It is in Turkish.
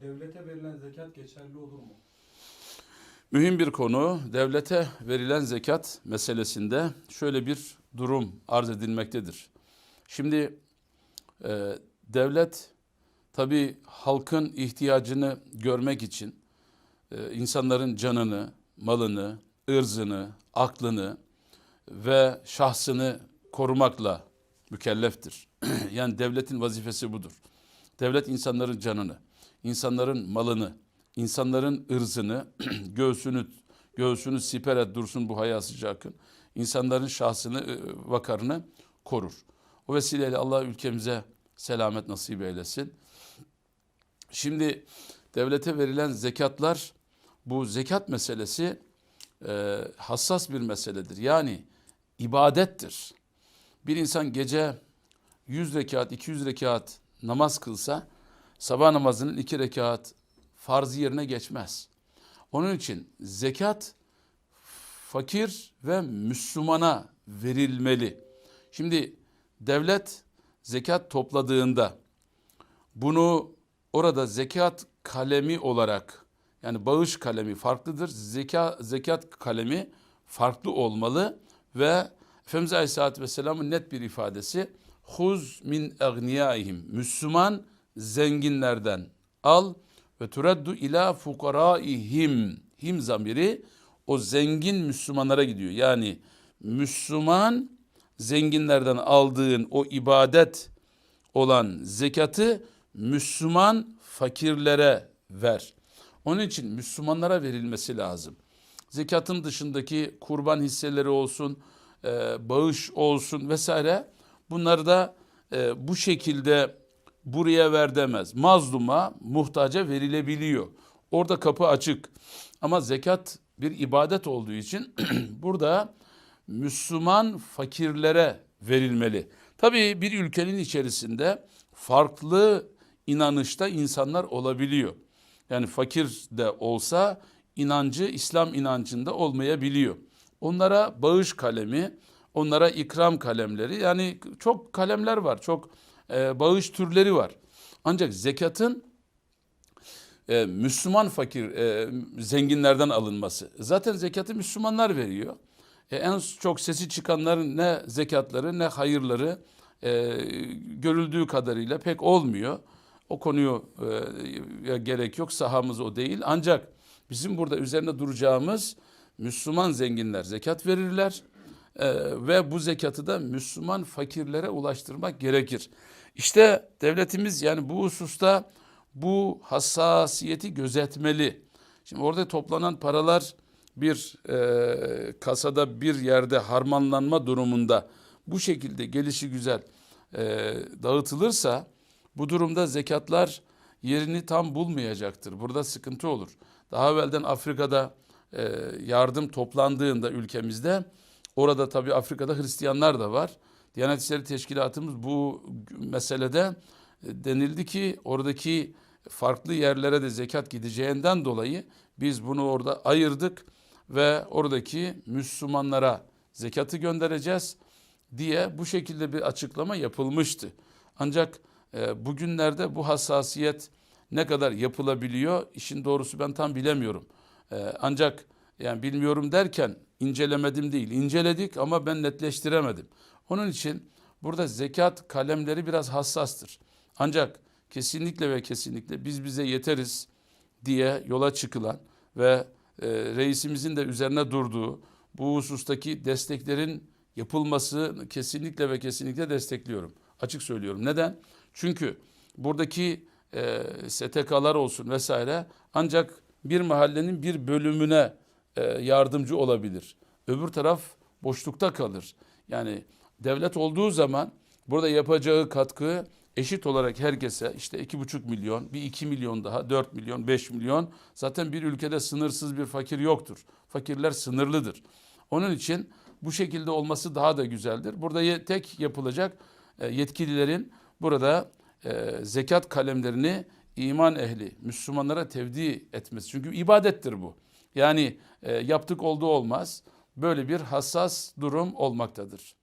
Devlete verilen zekat geçerli olur mu? Mühim bir konu. Devlete verilen zekat meselesinde şöyle bir durum arz edilmektedir. Şimdi e, devlet tabi halkın ihtiyacını görmek için e, insanların canını, malını, ırzını, aklını ve şahsını korumakla mükelleftir. yani devletin vazifesi budur. Devlet insanların canını, insanların malını, insanların ırzını, göğsünü göğsünü siper et dursun bu hayasıca akın. İnsanların şahsını, e, vakarını korur. O vesileyle Allah ülkemize selamet nasip eylesin. Şimdi devlete verilen zekatlar, bu zekat meselesi e, hassas bir meseledir. Yani ibadettir. Bir insan gece 100 rekat, 200 rekat namaz kılsa sabah namazının 2 rekat farzı yerine geçmez. Onun için zekat fakir ve Müslümana verilmeli. Şimdi devlet zekat topladığında bunu orada zekat kalemi olarak yani bağış kalemi farklıdır. Zeka, zekat kalemi farklı olmalı ve Efendimiz Aleyhisselatü Vesselam'ın net bir ifadesi Huz min agniyaihim Müslüman zenginlerden al ve turaddu ila fukaraihim him zamiri o zengin Müslümanlara gidiyor. Yani Müslüman zenginlerden aldığın o ibadet olan zekatı Müslüman fakirlere ver. Onun için Müslümanlara verilmesi lazım. Zekatın dışındaki kurban hisseleri olsun, e, bağış olsun vesaire bunları da e, bu şekilde buraya ver demez. Mazluma, muhtaca verilebiliyor. Orada kapı açık. Ama zekat bir ibadet olduğu için burada Müslüman fakirlere verilmeli. Tabii bir ülkenin içerisinde farklı inanışta insanlar olabiliyor. Yani fakir de olsa inancı İslam inancında olmayabiliyor. Onlara bağış kalemi, onlara ikram kalemleri yani çok kalemler var, çok e, bağış türleri var. Ancak zekatın e, Müslüman fakir e, zenginlerden alınması. Zaten zekatı Müslümanlar veriyor. E, en çok sesi çıkanların ne zekatları ne hayırları e, görüldüğü kadarıyla pek olmuyor. O konuyu e, gerek yok sahamız o değil. Ancak bizim burada üzerine duracağımız Müslüman zenginler zekat verirler e, ve bu zekatı da Müslüman fakirlere ulaştırmak gerekir. İşte devletimiz yani bu hususta bu hassasiyeti gözetmeli. Şimdi orada toplanan paralar bir e, kasada bir yerde harmanlanma durumunda bu şekilde gelişi güzel e, dağıtılırsa bu durumda zekatlar yerini tam bulmayacaktır. Burada sıkıntı olur. Daha evvelden Afrika'da e, yardım toplandığında ülkemizde orada tabii Afrika'da Hristiyanlar da var. Diyanet İşleri Teşkilatımız bu meselede e, denildi ki oradaki farklı yerlere de zekat gideceğinden dolayı biz bunu orada ayırdık ve oradaki Müslümanlara zekatı göndereceğiz diye bu şekilde bir açıklama yapılmıştı. Ancak e, bugünlerde bu hassasiyet ne kadar yapılabiliyor işin doğrusu ben tam bilemiyorum. E, ancak yani bilmiyorum derken incelemedim değil inceledik ama ben netleştiremedim. Onun için burada zekat kalemleri biraz hassastır. Ancak kesinlikle ve kesinlikle biz bize yeteriz diye yola çıkılan ve e, reisimizin de üzerine durduğu bu husustaki desteklerin yapılması kesinlikle ve kesinlikle destekliyorum. Açık söylüyorum. Neden? Çünkü buradaki e, STK'lar olsun vesaire ancak bir mahallenin bir bölümüne yardımcı olabilir. Öbür taraf boşlukta kalır. Yani devlet olduğu zaman burada yapacağı katkı eşit olarak herkese işte iki buçuk milyon, bir iki milyon daha, dört milyon, beş milyon. Zaten bir ülkede sınırsız bir fakir yoktur. Fakirler sınırlıdır. Onun için bu şekilde olması daha da güzeldir. Burada tek yapılacak e, yetkililerin burada e, zekat kalemlerini iman ehli, Müslümanlara tevdi etmesi. Çünkü ibadettir bu. Yani e, yaptık olduğu olmaz. Böyle bir hassas durum olmaktadır.